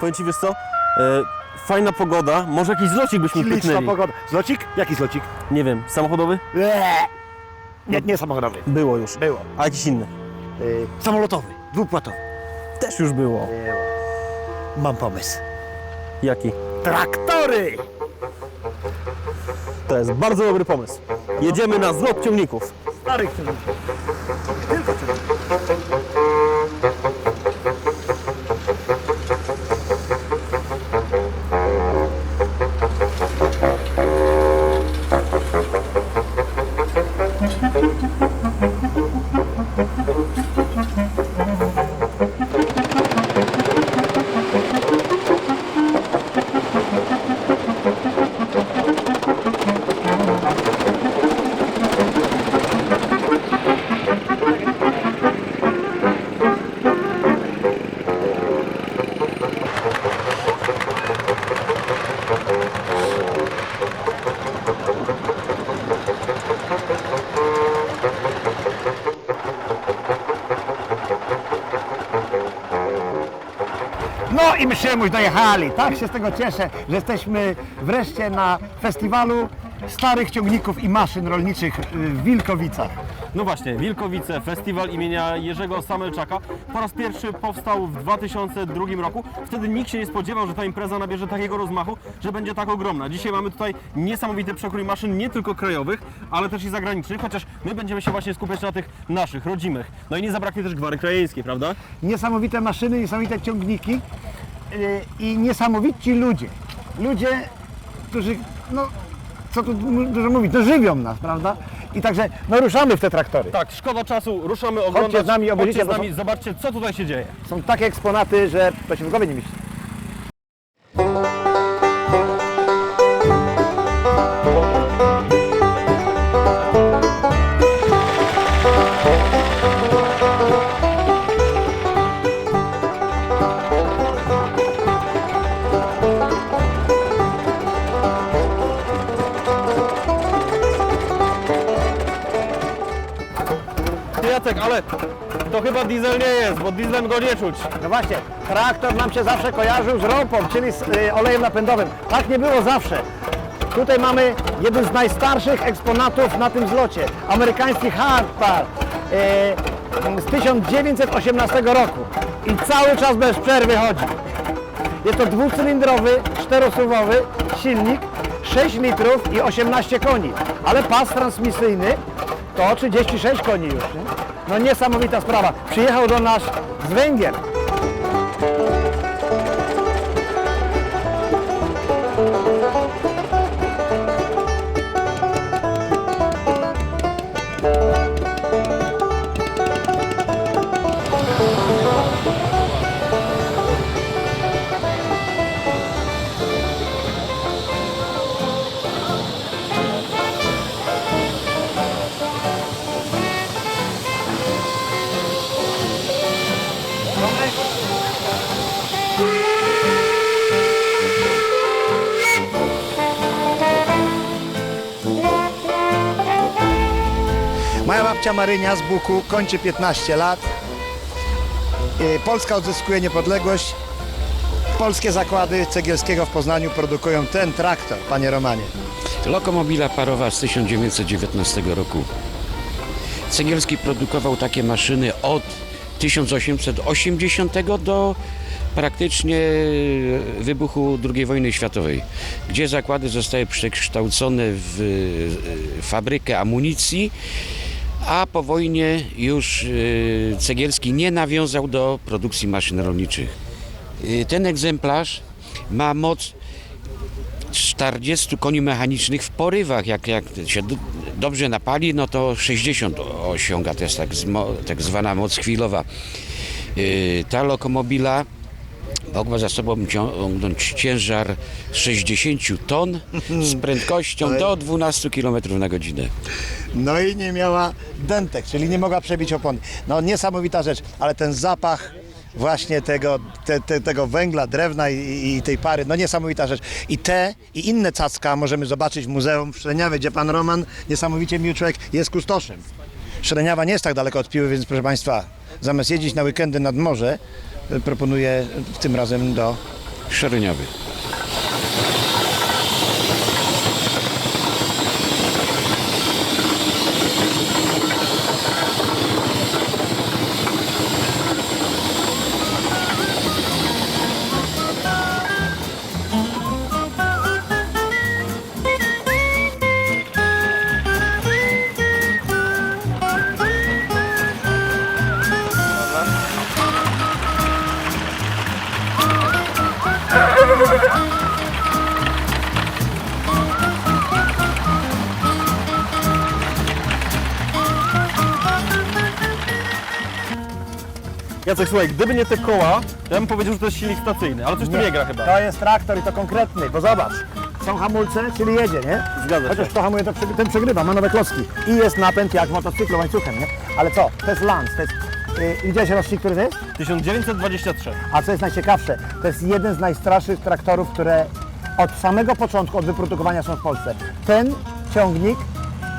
powiem Ci, wiesz co, e, fajna pogoda, może jakiś zlocik byśmy Śliczna pyknęli. pogoda. Zlocik? Jaki zlocik? Nie wiem, samochodowy? Eee. Nie, nie samochodowy. Było już. Było. A jakiś inny? Yy, samolotowy, dwupłatowy. Też już było. Było. Mam pomysł. Jaki? Traktory! To jest bardzo dobry pomysł. Jedziemy na zlot ciągników. Starych ciągników. Tylko ciągników. Już dojechali. Tak się z tego cieszę, że jesteśmy wreszcie na festiwalu starych ciągników i maszyn rolniczych w Wilkowicach. No właśnie, Wilkowice, festiwal imienia Jerzego Samelczaka po raz pierwszy powstał w 2002 roku. Wtedy nikt się nie spodziewał, że ta impreza nabierze takiego rozmachu, że będzie tak ogromna. Dzisiaj mamy tutaj niesamowity przekrój maszyn, nie tylko krajowych, ale też i zagranicznych, chociaż my będziemy się właśnie skupiać na tych naszych, rodzimych. No i nie zabraknie też gwary krajeńskiej, prawda? Niesamowite maszyny, niesamowite ciągniki i niesamowici ludzie. Ludzie, którzy, no co tu dużo mówić, no żywią nas, prawda? I także, no ruszamy w te traktory. Tak, szkoda czasu, ruszamy oglądać. z nami, obejrzyjcie, Chodźcie z nami, zobaczcie co tutaj się dzieje. Są takie eksponaty, że to się w głowie nie mieści. Jacek, ale to chyba diesel nie jest, bo dieslem go nie czuć. No właśnie, traktor nam się zawsze kojarzył z ropą, czyli z y, olejem napędowym. Tak nie było zawsze. Tutaj mamy jeden z najstarszych eksponatów na tym zlocie. Amerykański hardbar y, z 1918 roku. I cały czas bez przerwy chodzi. Jest to dwucylindrowy, czterosuwowy silnik, 6 litrów i 18 koni. Ale pas transmisyjny to 36 koni już. Nie? No niesamowita sprawa. Przyjechał do nas z Węgier. Babcia Marynia z Buku kończy 15 lat. Y, Polska odzyskuje niepodległość. Polskie zakłady Cegielskiego w Poznaniu produkują ten traktor, panie Romanie. Lokomobila parowa z 1919 roku. Cegielski produkował takie maszyny od 1880 do praktycznie wybuchu II wojny światowej, gdzie zakłady zostały przekształcone w fabrykę amunicji, a po wojnie już e, Cegielski nie nawiązał do produkcji maszyn rolniczych. E, Ten egzemplarz ma moc 40 koni mechanicznych w porywach. Jak, jak się do, dobrze napali, no to 60 osiąga. To jest tak, tak zwana moc chwilowa. Yy, ta lokomobila mogła za sobą ciągnąć ciężar 60 ton z prędkością do 12 km na godzinę. No i nie miała dentek, czyli nie mogła przebić opony. No niesamowita rzecz, ale ten zapach właśnie tego, te, te, tego węgla, drewna i, i tej pary, no niesamowita rzecz. I te i inne cacka możemy zobaczyć w muzeum w Szreniawie, gdzie pan Roman, niesamowicie miły człowiek, jest kustoszem. Szreniawa nie jest tak daleko od Piły, więc proszę państwa, zamiast jeździć na weekendy nad morze, proponuję tym razem do szronowy. Słuchaj, gdyby nie te koła, to ja bym powiedział, że to jest silnik stacyjny, ale coś tu nie gra chyba. To jest traktor i to konkretny, bo zobacz. Są hamulce, czyli jedzie, nie? Zgadza Chociaż się. kto hamuje, to przegry- ten przegrywa, ma nowe klocki. I jest napęd jak motocyklu łańcuchem, nie? Ale co? To jest Lance, to jest... Yy, widziałeś rocznik, który to jest? 1923. A co jest najciekawsze, to jest jeden z najstarszych traktorów, które od samego początku, od wyprodukowania są w Polsce. Ten ciągnik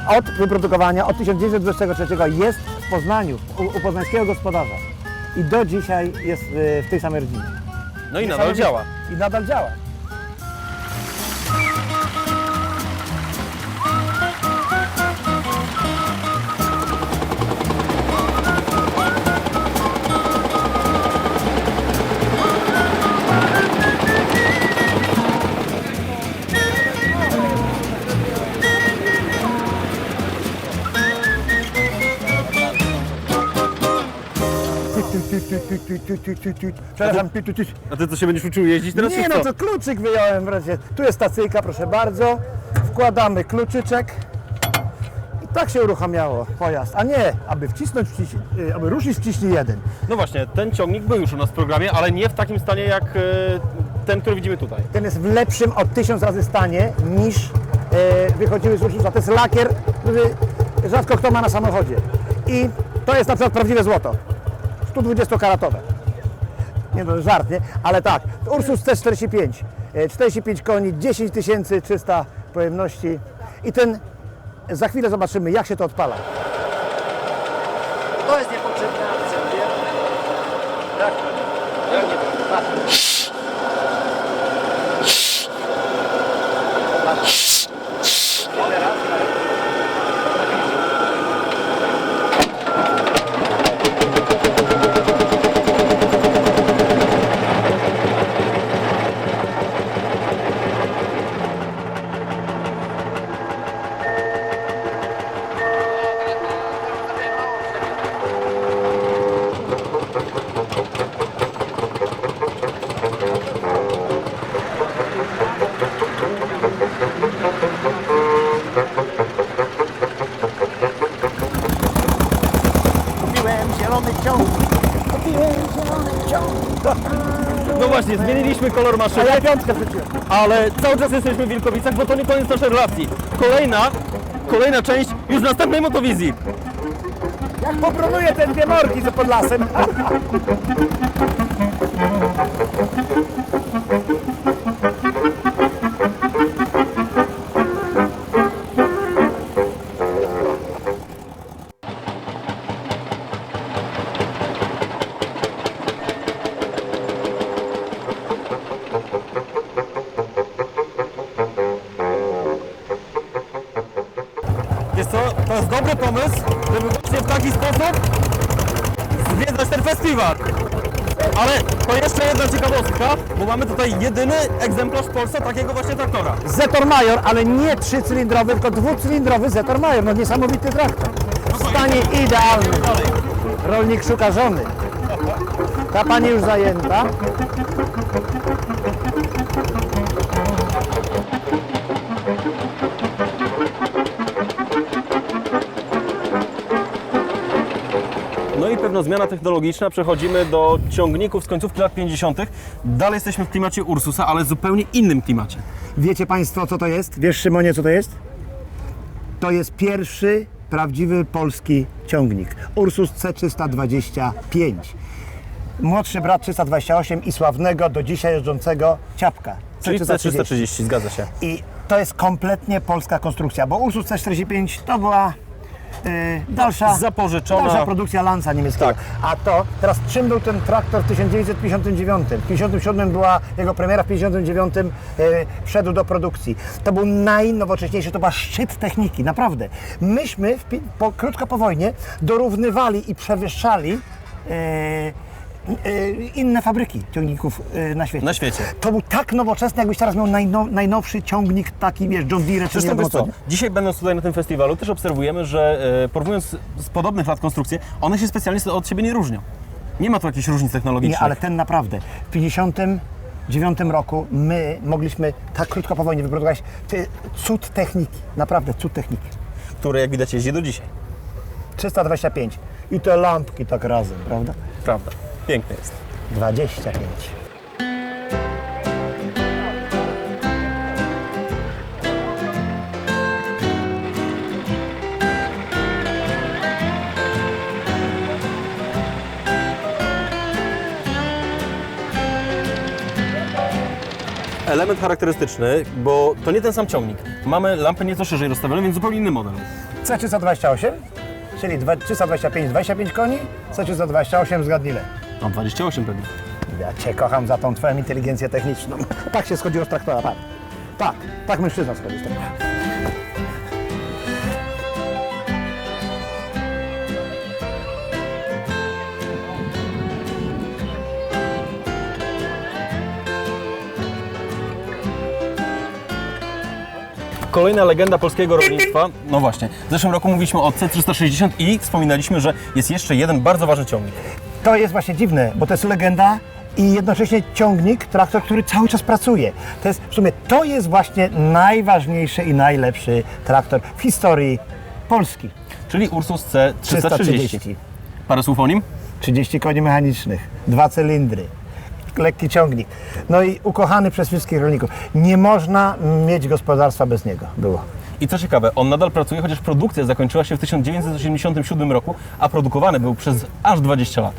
od wyprodukowania, od 1923 jest w Poznaniu, u, u poznańskiego gospodarza. I do dzisiaj jest y, w tej samej rodzinie. No i nadal działa. I nadal działa. Przepraszam. A ty co się będziesz uczył jeździć teraz? Nie czy no, co? to kluczyk wyjąłem wreszcie. Tu jest stacyjka, proszę bardzo. Wkładamy kluczyczek. I tak się uruchamiało pojazd. A nie, aby wcisnąć, wciś, y, aby ruszyć, wciśnij jeden. No właśnie, ten ciągnik był już u nas w programie, ale nie w takim stanie jak e, ten, który widzimy tutaj. Ten jest w lepszym od tysiąc razy stanie niż e, wychodziły z Ursusa. To jest lakier, który rzadko kto ma na samochodzie. I to jest na przykład prawdziwe złoto. 120-karatowe. Nie no, żart, nie? Ale tak, Ursus C45, e, 45 koni, 10 300 pojemności i ten, za chwilę zobaczymy jak się to odpala. To jest niepotrzebna akcja, nie? Jak to? Jak nie? Patrz. Ile razy? Kupiłem zielony ciągnik. Kupiłem zielony ciągnik. No kolor A maszyny, ja piątkę wrzuciłem. ale cały czas jesteśmy w Wilkowicach, bo to nie koniec naszej relacji. Kolejna, kolejna część już w następnej motowizji. Jak popronuję te dwie morki co pod tutaj jedyny egzemplarz w Polsce takiego właśnie traktora. Zetor Major, ale nie trzycylindrowy, tylko dwucylindrowy Zetor Major. No niesamowity traktor. W stanie idealnym. Dalej. Rolnik szuka żony. Ta pani już zajęta. No i pewna zmiana technologiczna, przechodzimy do ciągników z końcówki lat 50. Dalej jesteśmy w klimacie Ursusa, ale zupełnie innym klimacie. Wiecie Państwo, co to jest? Wiesz, Szymonie, co to jest? To jest pierwszy prawdziwy polski ciągnik. Ursus C325. Młodszy brat 328 i sławnego do dzisiaj jeżdżącego Ciapka. Czyli C330. C330, zgadza się. I to jest kompletnie polska konstrukcja, bo Ursus C45 to była y, dalsza, Zapożyczona. dalsza produkcja Lanza niemieckiego. Tak. A to, teraz czym był ten traktor w 1959? W 57 była jego premiera, w 59 y, wszedł do produkcji. To był najnowocześniejszy, to był szczyt techniki, naprawdę. Myśmy w, po, krótko po wojnie dorównywali i przewyższali y, inne fabryki ciągników y, na świecie. Na świecie. To był tak nowoczesny, jakbyś teraz miał najnow, najnowszy ciągnik taki, wiesz, John Deere czy nie co, dzisiaj będąc tutaj na tym festiwalu też obserwujemy, że e, porównując z podobnych lat konstrukcje, one się specjalnie od siebie nie różnią. Nie ma tu jakichś różnic technologicznych. Nie, ale ten naprawdę. W 59 roku my mogliśmy tak krótko po wojnie wyprodukować cud techniki. Naprawdę cud techniki. Które jak widać jeździ do dzisiaj. 325. I te lampki tak razem, prawda? Prawda. Piękne jest. 25. Element charakterystyczny, bo to nie ten sam ciągnik. Mamy lampę nieco szerzej rozstawioną, więc zupełnie inny model. C328, czyli dwa- 325, 25 koni. C328 zgadnij ile? No 28 pewnie. Ja Cię kocham za tą Twoją inteligencję techniczną. Tak się schodziło z traktora, tak. Tak, tak mężczyzna schodzi z traktora. Kolejna legenda polskiego rolnictwa. No właśnie, w zeszłym roku mówiliśmy o C360 i wspominaliśmy, że jest jeszcze jeden bardzo ważny ciągnik. To jest właśnie dziwne, bo to jest legenda i jednocześnie ciągnik, traktor, który cały czas pracuje. To jest w sumie to jest właśnie najważniejszy i najlepszy traktor w historii Polski. Czyli Ursus C330. 330. Parę słów o nim? 30 koni mechanicznych, dwa cylindry, lekki ciągnik. No i ukochany przez wszystkich rolników. Nie można mieć gospodarstwa bez niego. Było. I co ciekawe, on nadal pracuje, chociaż produkcja zakończyła się w 1987 roku, a produkowany był przez aż 20 lat.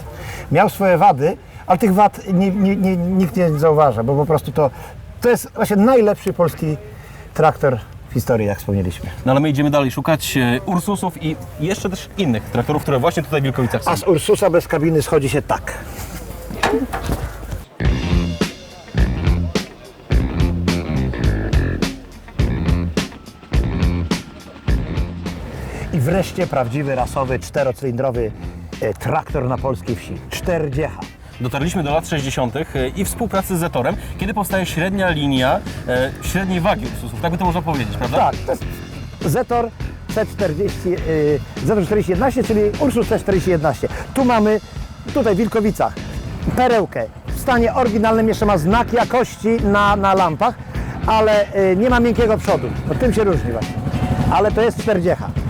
Miał swoje wady, ale tych wad nie, nie, nie, nikt nie zauważa, bo po prostu to, to jest właśnie najlepszy polski traktor w historii, jak wspomnieliśmy. No ale my idziemy dalej szukać e, Ursusów i jeszcze też innych traktorów, które właśnie tutaj w Wilkowicach są. A z Ursusa bez kabiny schodzi się tak. Wreszcie prawdziwy, rasowy, czterocylindrowy e, traktor na polskiej wsi. Czterdziecha. Dotarliśmy do lat 60. e, i współpracy z Zetorem, kiedy powstaje średnia linia e, średniej wagi Ursusów. Tak by to można powiedzieć, prawda? Tak, to jest Zetor C40, y, Zetor 4011, czyli Ursus C4011. Tu mamy, tutaj w Wilkowicach, perełkę. W stanie oryginalnym jeszcze ma znak jakości na, na lampach, ale y, nie ma miękkiego przodu. No, tym się różni właśnie. Ale to jest 40.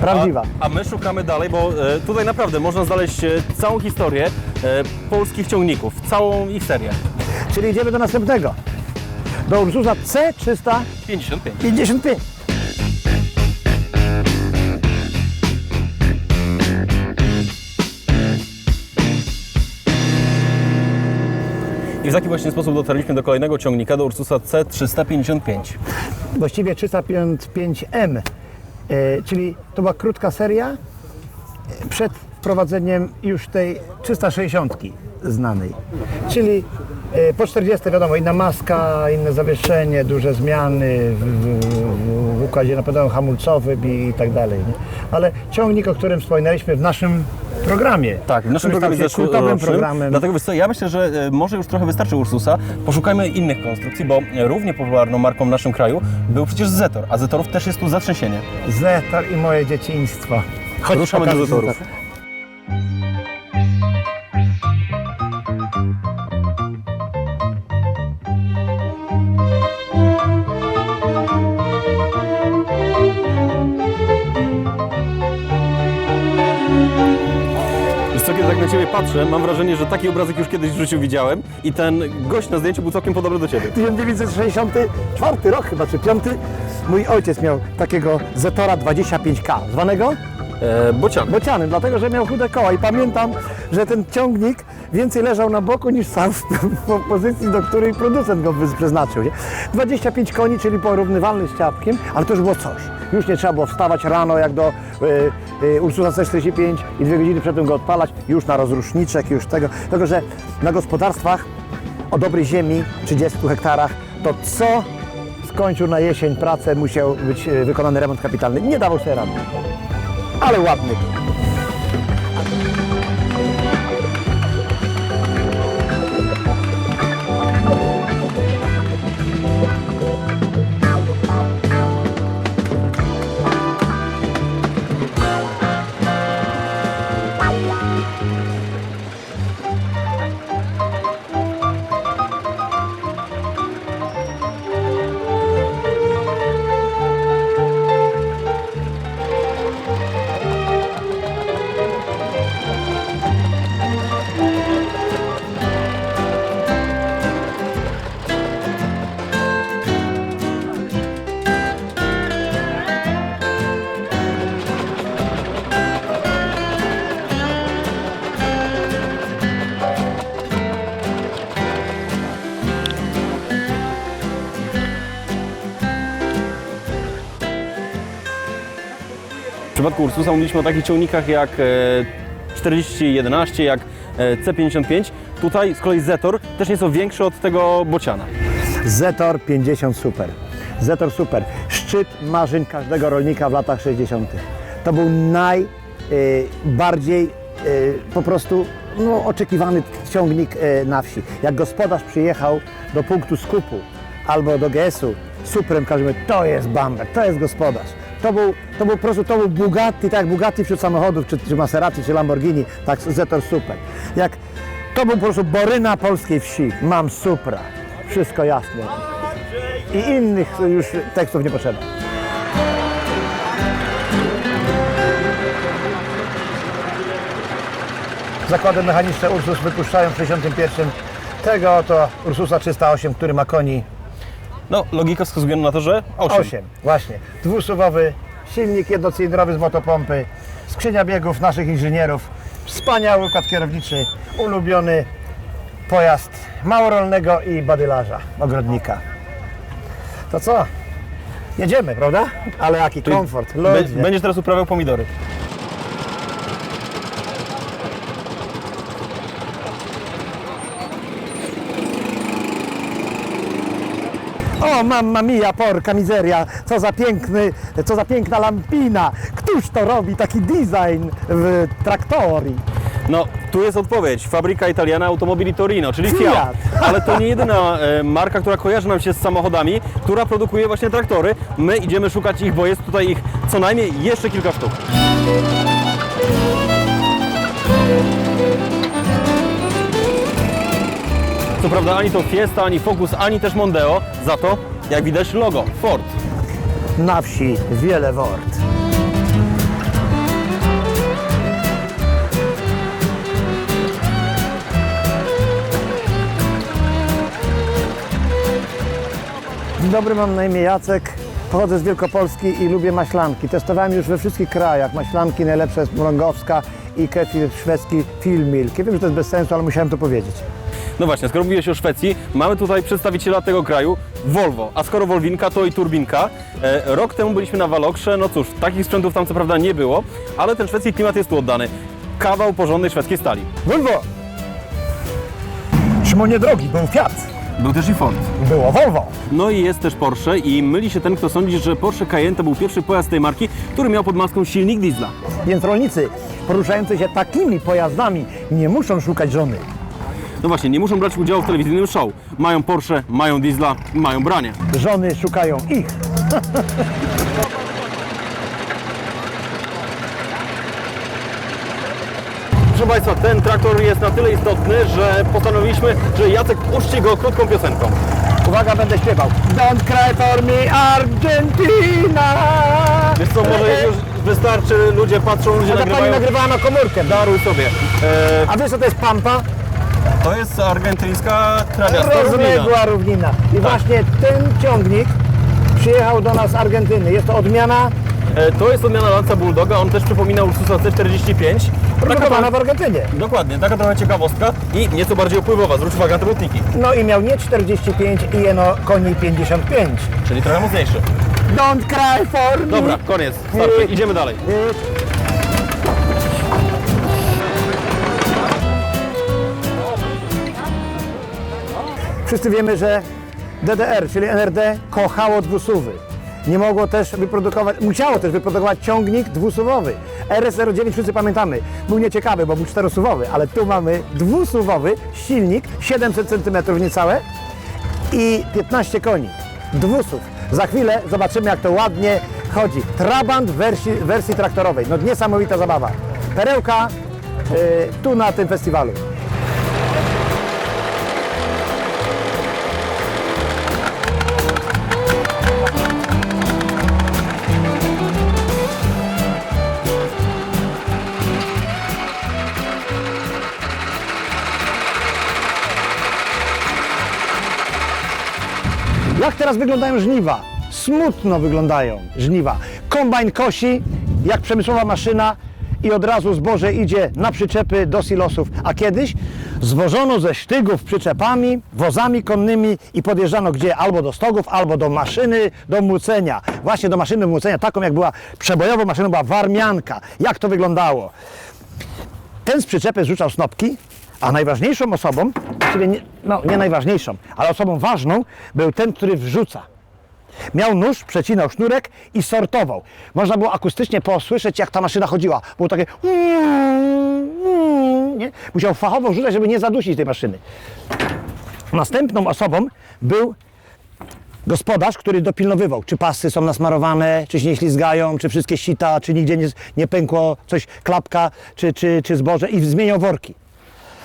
Prawdziwa. A, a my szukamy dalej, bo e, tutaj naprawdę można znaleźć e, całą historię e, polskich ciągników, całą ich serię. Czyli idziemy do następnego. Do Ursusa C355. 55. I w taki właśnie sposób dotarliśmy do kolejnego ciągnika, do Ursusa C355. właściwie 355M, e, czyli to była krótka seria e, przed wprowadzeniem już tej 360 znanej. Czyli e, po 40 wiadomo, inna maska, inne zawieszenie, duże zmiany w, w, w, układzie napędowym hamulcowym i, i tak dalej. Nie? Ale ciągnik, o którym wspominaliśmy w naszym programie, Tak, w naszym programie się kultowym programem. Dlatego wiesz co, ja myślę, że e, może już trochę wystarczy Ursusa. Poszukajmy innych konstrukcji, bo e, równie popularną marką w naszym kraju był przecież Zetor, a Zetorów też jest tu zatrzęsienie. Zetor i moje dzieciństwo. Chodź, Ruszamy do Zetorów. Patrzę, mam wrażenie, że taki obrazek już kiedyś w życiu widziałem i ten gość na zdjęciu był całkiem podobny do Ciebie. 1964 rok chyba, czy 5. Mój ojciec miał takiego Zetora 25K, zwanego E, bocian. bocianem, dlatego że miał chude koła i pamiętam, że ten ciągnik więcej leżał na boku niż stał w w pozycji, do której producent go wy- przeznaczył. Nie? 25 koni, czyli porównywalny z ciapkiem, ale to już było coś. Już nie trzeba było wstawać rano jak do y, y, Ursusa C45 i dwie godziny przedtem go odpalać, już na rozruszniczek, już tego. Tylko, że na gospodarstwach o dobrej ziemi, 30 hektarach, to co skończył na jesień pracę, musiał być y, wykonany remont kapitalny. Nie dawał sobie rady. Ale ładny. W przypadku Ursusa mówiliśmy o takich ciągnikach jak e, 4011, jak e, C55. Tutaj z kolei Zetor też nieco większy od tego bociana. Zetor 50 Super. Zetor Super. Szczyt marzeń każdego rolnika w latach 60. To był najbardziej po prostu no, oczekiwany ciągnik e, na wsi. Jak gospodarz przyjechał do punktu skupu albo do GS-u, Suprem każemy, to jest Bamber, to jest gospodarz. To był, to był po prostu, to był Bugatti, tak jak Bugatti wśród samochodów, czy, czy Maserati, czy Lamborghini, tak Zetor Super. Jak to był po prostu boryna polskiej wsi. Mam Supra. Wszystko jasne. I innych już tekstów nie potrzeba. Zakłady mechaniczne Ursus wypuszczają w 61 tego oto Ursusa 308, który ma koni No, logika wskazuje na to, że 8. 8. Właśnie. Dwusuwowy silnik jednocylindrowy z motopompy, skrzynia biegów naszych inżynierów, wspaniały układ kierowniczy, ulubiony pojazd małorolnego i badylarza, ogrodnika. To co? Jedziemy, prawda? Ale jaki komfort. Będziesz teraz uprawiał pomidory. O, mamma mia, porca miseria, co za piękny, co za piękna lampina. Któż to robi taki design w traktorii? No, tu jest odpowiedź. Fabryka Italiana Automobili Torino, czyli Fiat. Fiat. Ale to nie jedyna e, marka, która kojarzy nam się z samochodami, która produkuje właśnie traktory. My idziemy szukać ich, bo jest tutaj ich co najmniej jeszcze kilka sztuk. Co prawda ani to Fiesta, ani Focus, ani też Mondeo, za to, jak widać, logo Ford. Na wsi wiele wort. Dzień dobry, mam na imię Jacek. Pochodzę z Wielkopolski i lubię maślanki. Testowałem już we wszystkich krajach. Maślanki najlepsze jest Mrągowska i kefir szwedzki Filmilk. Ja wiem, że to jest bez sensu, ale musiałem to powiedzieć. No właśnie, skoro mówiłeś o Szwecji, mamy tutaj przedstawiciela tego kraju, Volvo. A skoro Volvinka, to i turbinka. E, rok temu byliśmy na Walokrze, no cóż, takich sprzętów tam co prawda nie było, ale ten szwedzki klimat jest tu oddany. Kawał porządnej szwedzkiej stali. Volvo! Szymonie drogi, był Fiat, Był też i Ford. było Volvo. No i jest też Porsche i myli się ten, kto sądzi, że Porsche Cayenne to był pierwszy pojazd tej marki, który miał pod maską silnik diesla. Więc rolnicy poruszający się takimi pojazdami nie muszą szukać żony. No właśnie, nie muszą brać udziału w telewizyjnym show. Mają Porsche, mają diesla, mają branie. Żony szukają ich. Proszę Państwa, ten traktor jest na tyle istotny, że postanowiliśmy, że Jacek uczci go krótką piosenką. Uwaga, będę śpiewał. Don't cry for me, Argentina! Wiesz co, może już wystarczy, ludzie patrzą, ludzie Ale pani nagrywają. nagrywała na komórkę. Daruj sobie. E, A wiesz co to jest pampa? To jest argentyńska trawiasta równina. Rozległa równina. I właśnie ten ciągnik przyjechał do nas z Argentyny. Jest to odmiana E, to jest odmiana Lanza Bulldoga, on też przypomina Ursusa C45 produkowana w Argentynie. Dokładnie, taka trochę ciekawostka i nieco bardziej opływowa. Zwróć uwagę na te butniki, No i miał nie 45 i jeno koni 55. czyli trochę mocniejszy. Don't cry for me. Dobra, koniec, starczy, idziemy dalej. Wszyscy wiemy, że DDR, czyli NRD, kochało dwusuwy. Nie mogło też wyprodukować, musiało też wyprodukować ciągnik dwusuwowy. RS-09 wszyscy pamiętamy, był nieciekawy, bo był czterosuwowy, ale tu mamy dwusuwowy silnik, 700 cm niecałe i 15 koni. Dwusuw. Za chwilę zobaczymy, jak to ładnie chodzi. Trabant w wersji, wersji traktorowej. No niesamowita zabawa. Perełka y, tu na tym festiwalu. Jak teraz wyglądają żniwa? Smutno wyglądają żniwa. Kombajn kosi, jak przemysłowa maszyna i od razu zboże idzie na przyczepy do silosów. A kiedyś zwożono ze sztygów przyczepami, wozami konnymi i podjeżdżano gdzie? Albo do stogów, albo do maszyny do młócenia. Właśnie do maszyny młócenia, taką jak była przebojową maszyną, była warmianka. Jak to wyglądało? Ten z przyczepy zrzucał snopki, a najważniejszą osobą, czyli nie, no nie najważniejszą, ale osobą ważną był ten, który wrzuca. Miał nóż, przecinał sznurek i sortował. Można było akustycznie posłyszeć, jak ta maszyna chodziła. Było takie nie? Musiał fachowo wrzucać, żeby nie zadusić tej maszyny. Następną osobą był gospodarz, który dopilnowywał, czy pasy są nasmarowane, czy się nie ślizgają, czy wszystkie sita, czy nigdzie nie, nie pękło coś, klapka, czy, czy, czy zboże i zmieniał worki.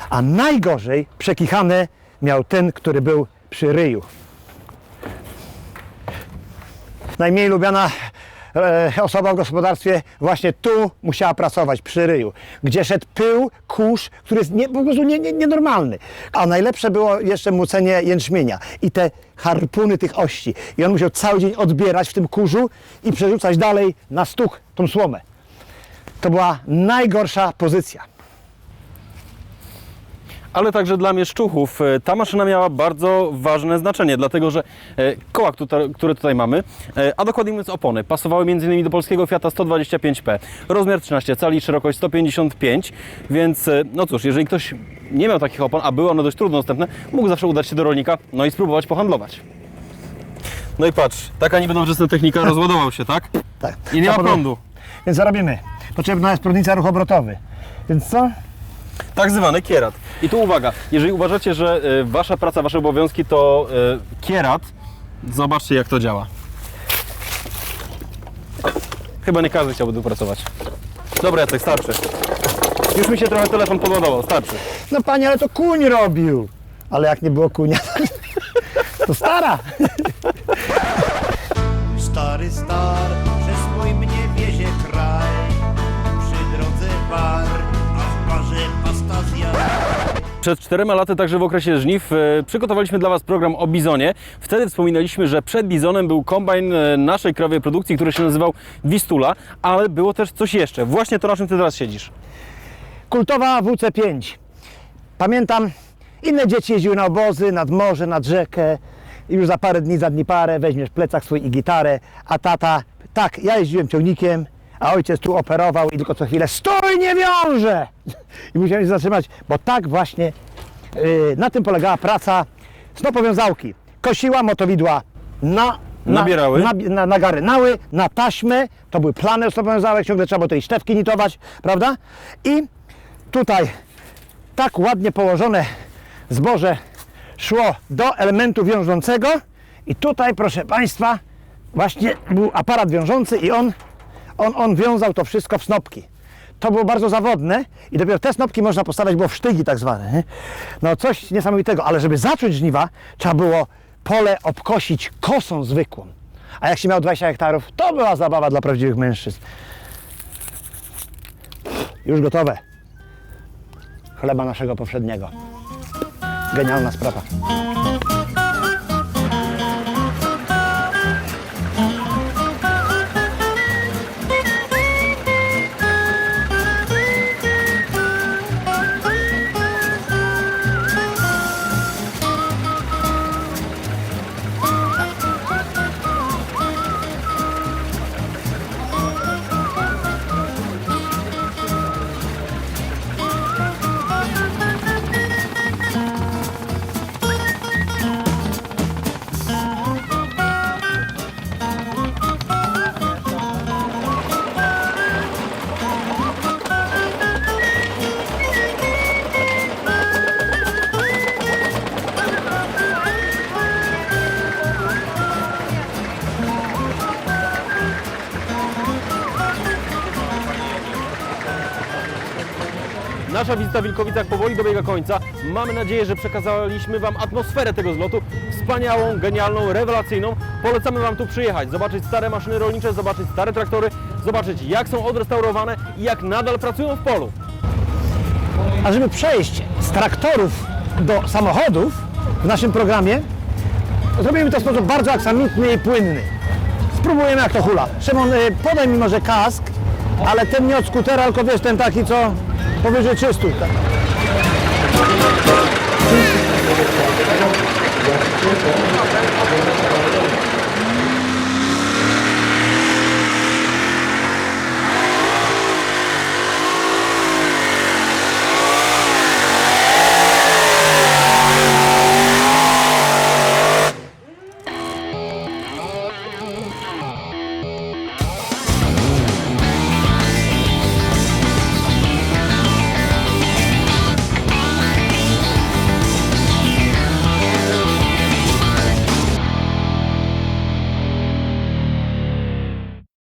A najgorzej przekichane miał ten, który był przy ryju. Najmniej lubiana e, osoba w gospodarstwie właśnie tu musiała pracować, przy ryju, gdzie szedł pył, kurz, który jest nie, po prostu nie, nie, nienormalny. A najlepsze było jeszcze mucenie jęczmienia i te harpuny tych ości. I on musiał cały dzień odbierać w tym kurzu i przerzucać dalej na stuk tą słomę. To była najgorsza pozycja. Ale także dla mieszczuchów. E, Ta maszyna miała bardzo ważne znaczenie, dlatego że e, koła, które tutaj mamy, e, a dokładnie mówiąc opony, pasowały m.in. do polskiego Fiata 125P. Rozmiar 13 cali, szerokość 155, więc no cóż, jeżeli ktoś nie miał takich opon, a były one dość trudno dostępne, mógł zawsze udać się do rolnika, no i spróbować pohandlować. No i patrz, taka niby nowoczesna technika, rozładował się, tak? Tak. I nie ma prądu. Więc co robimy? Potrzebna jest prądnica ruch obrotowy. Więc co? Tak zwany kierat. I tu uwaga, jeżeli uważacie, że y, wasza praca, wasze obowiązki to y, kierat, zobaczcie jak to działa. Chyba nie każdy chciałby tu pracować. Dobra Jacek, starczy. Już mi się trochę telefon podładował, starczy. No panie, ale to kuń robił. Ale jak nie było kunia, to stara. Stary star, przez mój mnie wiezie kraj Przy drodze bar, Przed czterema laty, także w okresie żniw, e, przygotowaliśmy dla Was program o bizonie. Wtedy wspominaliśmy, że przed bizonem był kombajn e, naszej krajowej produkcji, który się nazywał Wistula, ale było też coś jeszcze. Właśnie to, na czym Ty teraz siedzisz. Kultowa WC5. Pamiętam, inne dzieci jeździły na obozy, nad morze, nad rzekę. I już za parę dni, za dni parę weźmiesz plecak swój i gitarę, a tata, tak, ja jeździłem ciągnikiem, a ojciec tu operował i tylko co chwilę, stój, nie wiąże! I musiałem się zatrzymać, bo tak właśnie yy, na tym polegała praca snopowiązałki. Kosiła motowidła na, na, Nabierały? na, na, na garynały, na taśmę, to były plany snopowiązałek, ciągle trzeba było tej sztewki nitować, prawda? I tutaj tak ładnie położone zboże szło do elementu wiążącego i tutaj, proszę Państwa, właśnie był aparat wiążący i on, on, on wiązał to wszystko w snopki. To było bardzo zawodne i dopiero te snopki można postawiać było w sztygi tak zwane. nie? No coś niesamowitego, ale żeby zacząć żniwa, trzeba było pole obkosić kosą zwykłą. A jak się miał 20 hektarów, to była zabawa dla prawdziwych mężczyzn. Już gotowe chleba naszego powszedniego. Genialna sprawa. Nasza wizyta w Wilkowicach powoli dobiega końca. Mamy nadzieję, że przekazaliśmy Wam atmosferę tego zlotu. Wspaniałą, genialną, rewelacyjną. Polecamy Wam tu przyjechać, zobaczyć stare maszyny rolnicze, zobaczyć stare traktory, zobaczyć jak są odrestaurowane i jak nadal pracują w polu. A żeby przejść z traktorów do samochodów w naszym programie, zrobimy to w sposób bardzo aksamitny i płynny. Spróbujemy jak to hula. Szymon, y, podaj mi może kask, ale ten nie od skutera, tylko wiesz, ten taki, co powyżej 300. Tak.